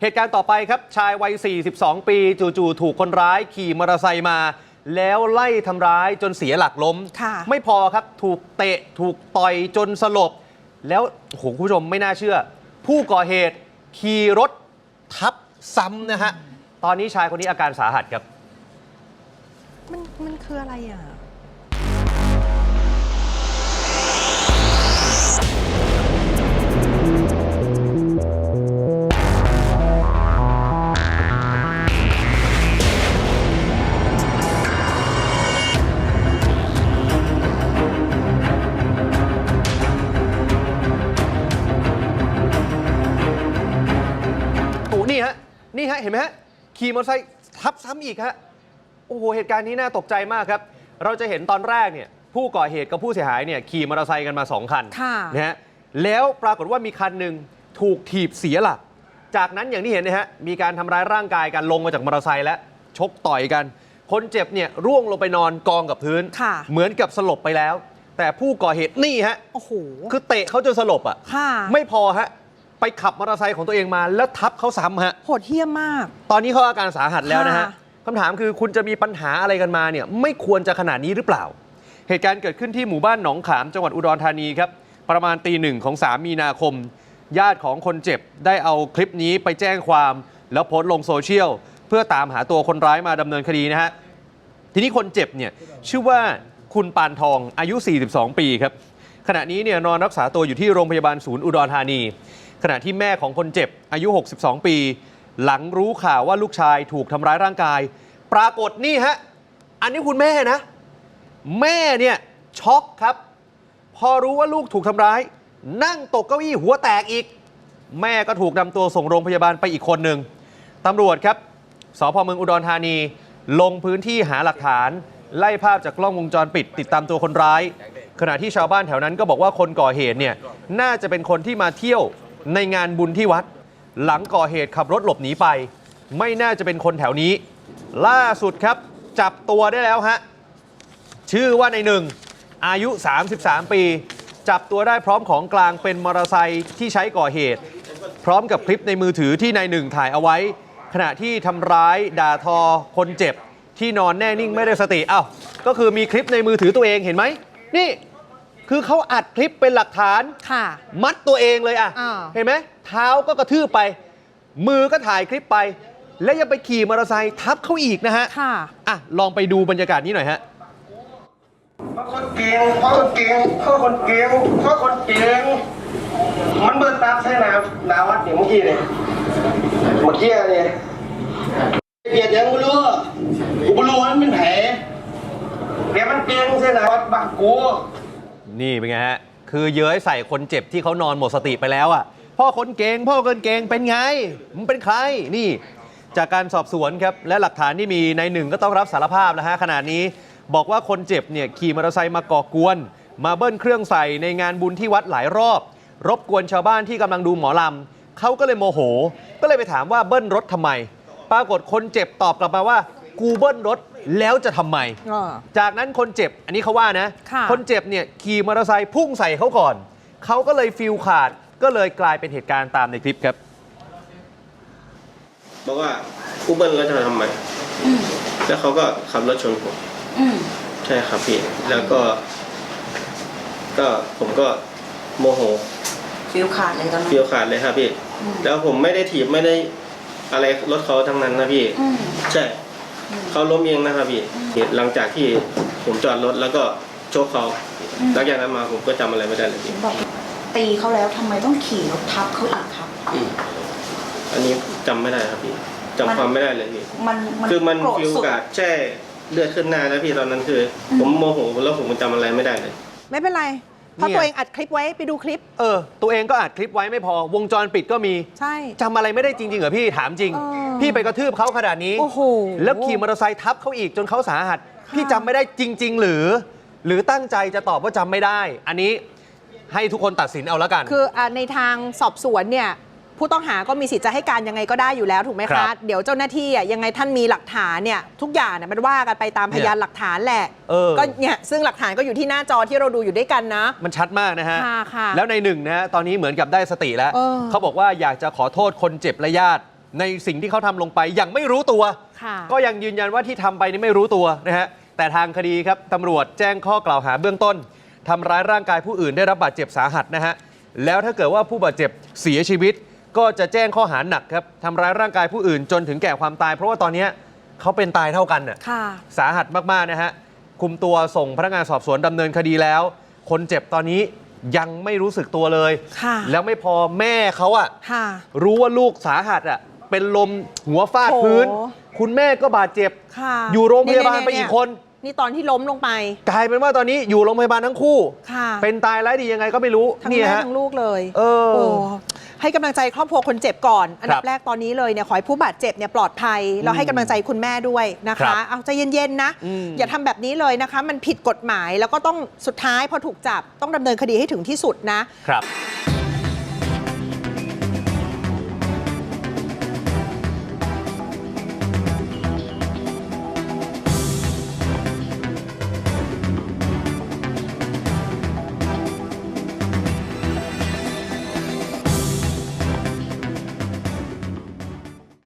เหตุการณ์ต่อไปครับ ชายวัย 42 ปี จู่ๆ ถูกคนร้ายขี่มอเตอร์ไซค์มา แล้วไล่ทำร้ายจนเสียหลักล้มค่ะไม่พอครับ ถูกเตะ ถูกต่อยจนสลบ แล้วโอ้โหคุณผู้ชมไม่น่าเชื่อ ผู้ก่อเหตุขี่รถทับซ้ำนะฮะ ตอนนี้ชายคนนี้อาการสาหัสครับ มันมันคืออะไรอะ เห็นไหมฮะขี่มอเตอร์ไซค์ทับซ้ำอีกฮะโอ้โหเหตุการณ์นี้น่าตกใจมากครับ เราจะเห็นตอนแรกเนี่ยผู้ก่อเหตุกับผู้เสียหายเนี่ยขี่มอเตอร์ไซค์กันมา 2 คันค่ะนะฮะแล้วปรากฏว่ามีคันหนึ่งถูกถีบเสียหลัก จากนั้นอย่างที่เห็นนะฮะมีการทำร้ายร่างกายกันลงมาจากมอเตอร์ไซค์และชกต่อยกัน คนเจ็บเนี่ยร่วงลงไปนอนกองกับพื้นค่ะเหมือนกับสลบไปแล้ว แต่ผู้ก่อเหตุนี่ฮะโอ้โหคือเตะเขาจนสลบอะค่ะไม่พอฮะ ไปขับมอเตอร์ไซค์ของตัวเองมา แล้วทับเขาซ้ำฮะ โหดเหี้ยมมาก ตอนนี้เขาอาการสาหัสแล้วนะฮะค่ะ คำถามคือคุณจะมีปัญหาอะไรกันมาเนี่ยไม่ควรจะขนาดนี้หรือเปล่า เหตุการณ์เกิดขึ้นที่หมู่บ้านหนองขามจังหวัดอุดรธานีครับ ประมาณตีหนึ่งของ 3 มีนาคม ญาติของคนเจ็บได้เอาคลิปนี้ไปแจ้งความ แล้วโพสต์ลงโซเชียล เพื่อตามหาตัวคนร้ายมาดำเนินคดีนะฮะ ทีนี้คนเจ็บเนี่ยชื่อว่าคุณปานทองอายุ 42 ปีครับ ขณะนี้เนี่ยนอนรักษาตัวอยู่ที่โรงพยาบาลศูนย์อุดรธานีข ณะที่แม่ของคนเจ็บอายุ 62 ปี หลังรู้ข่าวว่าลูกชายถูกทำร้ายร่างกาย ปรากฏนี่ฮะ อันนี้คุณแม่นะ แม่เนี่ยช็อกครับ พอรู้ว่าลูกถูกทำร้าย นั่งตกเก้าอี้หัวแตกอีก แม่ก็ถูกนำตัวส่งโรงพยาบาลไปอีกคนหนึ่งตำรวจครับสพเมืองอุดรธานี ลงพื้นที่หาหลักฐาน ไล่ภาพจากกล้องวงจรปิด ติดตามตัวคนร้าย ขณะที่ชาวบ้านแถวนั้นก็บอกว่าคนก่อเหตุเนี่ยน่าจะเป็นคนที่มาเที่ยว ในงานบุญที่วัด หลังก่อเหตุขับรถหลบหนีไป ไม่น่าจะเป็นคนแถวนี้ ล่าสุดครับจับตัวได้แล้วฮะ ชื่อว่าในหนึ่ง อายุ 33 ปี จับตัวได้พร้อมของกลางเป็นมอเตอร์ไซค์ที่ใช้ก่อเหตุ พร้อมกับคลิปในมือถือที่นายหนึ่งถ่ายเอาไว้ ขณะที่ทำร้ายด่าทอคนเจ็บที่นอนแน่นิ่งไม่ได้สติอ้าวก็คือมีคลิปในมือถือตัวเองเห็นไหมนี่ คือเขาอัดคลิปเป็นหลักฐาน ค่ะ มัดตัวเองเลยอะอ่า เห็นไหมเท้าก็กระทืบไป มือก็ถ่ายคลิปไป แล้วยังไปขี่มอเตอร์ไซค์ทับเขาอีกนะฮะค่ะ อะลองไปดูบรรยากาศนี้หน่อยฮะ เพราะคนเก่งเพราะคนเก่งเพราะคนเก่งเพราะคนเก่งมันเบิดตามใช่น้ำดาวัดเนี่ยเมื่อกี้เนี่ยเมื่อกี้เนี่ยเบียดยังกูรู้กูไม่รู้ว่ามันเป็นแผลแผลมันเก่งใช่น้ำวัดบักกู นี่เป็นไงฮะ คือเย้ยใส่คนเจ็บที่เขานอนหมดสติไปแล้วอะ พ่อคนเก่งพ่อคนเก่งเป็นไงมันเป็นใคร นี่ จากการสอบสวนครับ และหลักฐานที่มีในหนึ่งก็ต้องรับสารภาพแล้วฮะขนาดนี้ บอกว่าคนเจ็บเนี่ยขี่มอเตอร์ไซค์มาก่อกวน มาเบิ้ลเครื่องใส่ในงานบุญที่วัดหลายรอบ รบกวนชาวบ้านที่กำลังดูหมอลำเขาก็เลยโมโห ก็เลยไปถามว่าเบิ้ลรถทำไม ปรากฏคนเจ็บตอบกลับมาว่า กูเบิ้ลรถ แล้วจะทำไม อ่า จากนั้นคนเจ็บอันนี้เขาว่านะค่ะคนเจ็บเนี่ยขี่มอเตอร์ไซค์พุ่งใส่เขาก่อน เขาก็เลยฟิลขาดก็เลยกลายเป็นเหตุการณ์ตามในคลิปครับ บอกว่ากูเบิ้ลแล้วจะทำไมแล้วเขาก็ขับรถชนผม อืมใช่ครับพี่ แล้วก็ ก็ผมก็โมโหฟิลขาดเลยตอนนั้น เฟียวขาดเลยครับพี่แล้วผมไม่ได้ถีบไม่ได้อะไรรถเขาทั้งนั้นนะพี่ อืม ใช่ เขาล้มเองนะครับพี่หลังจากที่ผมจอดรถแล้วก็โชกเขาหลังจากนั้นมาผมก็จำอะไรไม่ได้เลยพี่บอกตีเขาแล้วทำไมต้องขี่รถทับเขาอีกครับอันนี้จำไม่ได้ครับพี่จำความไม่ได้เลยพี่มันมันคือมันโกรธฟิวสุด กาดแช่เลือดขึ้นหน้าแล้วพี่ตอนนั้นคืออมผมโมโหแล้วผมจำอะไรไม่ได้เลย ไม่เป็นไร เพราะเนี่ย ตัวเองอัดคลิปไว้ไปดูคลิป เออ ตัวเองก็อัดคลิปไว้ไม่พอ วงจรปิดก็มีใช่ จำอะไรไม่ได้จริงๆเหรอพี่ ถามจริง เออ พี่ไปกระทืบเขาขนาดนี้ โอ้โห แล้วขี่มอเตอร์ไซค์ทับเขาอีกจนเขาสาหัส พี่จำไม่ได้จริง ๆ หรือ หรือตั้งใจจะตอบว่าจำไม่ได้ อันนี้ให้ทุกคนตัดสินเอาแล้วกัน คืออะในทางสอบสวนเนี่ยผู้ต้องหาก็มีสิทธิ์จะให้การยังไงก็ได้อยู่แล้วถูกไหมครัคะ บเดี๋ยวเจ้าหน้าที่อะยังไงท่านมีหลักฐานเนี่ยทุกอย่างเนี่ยมันว่ากันไปตามพยานหลักฐานแหละเออ ก็เนี่ยซึ่งหลักฐานก็อยู่ที่หน้าจอที่เราดูอยู่ด้วยกันนะ มันชัดมากนะฮะ ค่ะค่ะแล้วในหนึ่งนะฮะ ตอนนี้เหมือนกับได้สติแล้ว เออ เขาบอกว่าอยากจะขอโทษคนเจ็บและญาติ ในสิ่งที่เขาทำลงไปอย่างไม่รู้ตัว ค่ะ ก็ยังยืนยันว่าที่ทำไปนี่ไม่รู้ตัวนะฮะแต่ทางคดีครับตำรวจแจ้งข้อกล่าวหาเบื้องต้นทำร้ายร่างกายผู้อื่นได้รับบาดเจ็บสาหัสนะฮะแล้วถ้าเกิดว่าผู้บาดเจ็บเสียชีวิต ก็จะแจ้งข้อหาหนักครับทำร้ายร่างกายผู้อื่นจนถึงแก่ความตาย เพราะว่าตอนเนี้ยเขาเป็นตายเท่ากันน่ะ ค่ะ สาหัสมาก ๆ นะฮะ คุมตัวส่งพนักงานสอบสวนดำเนินคดีแล้ว คนเจ็บตอนนี้ยังไม่รู้สึกตัวเลย ค่ะ แล้วไม่พอแม่เขาอะค่ะ รู้ว่าลูกสาหัสอะ เป็นลมหัวฟาดโอ้พื้นคุณแม่ก็บาดเจ็บ ค่ะอยู่โรงพยาบาลไปเยอีกคน นี่ตอนที่ล้มลงไป กลายเป็นว่าตอนนี้อยู่โรงพยาบาลทั้งคู่ ค่ะ เป็นตายร้ายดียังไงก็ไม่รู้ทั้งนี่แม่ฮะ ทั้งลูกเลยเออโอ้ให้กำลังใจครอบครัวคนเจ็บก่อน อันดัครับบแรกตอนนี้เลยเนี่ยขอให้ผู้บาดเจ็บเนี่ยปลอดภัยแล้วให้กำลังใจคุณแม่ด้วยนะครัคะ บเอาใจเย็นๆนะ อืมอย่าทำแบบนี้เลยนะคะ มันผิดกฎหมายแล้วก็ต้องสุดท้ายพอถูกจับต้องดำเนินคดีให้ถึงที่สุดนะ ครับ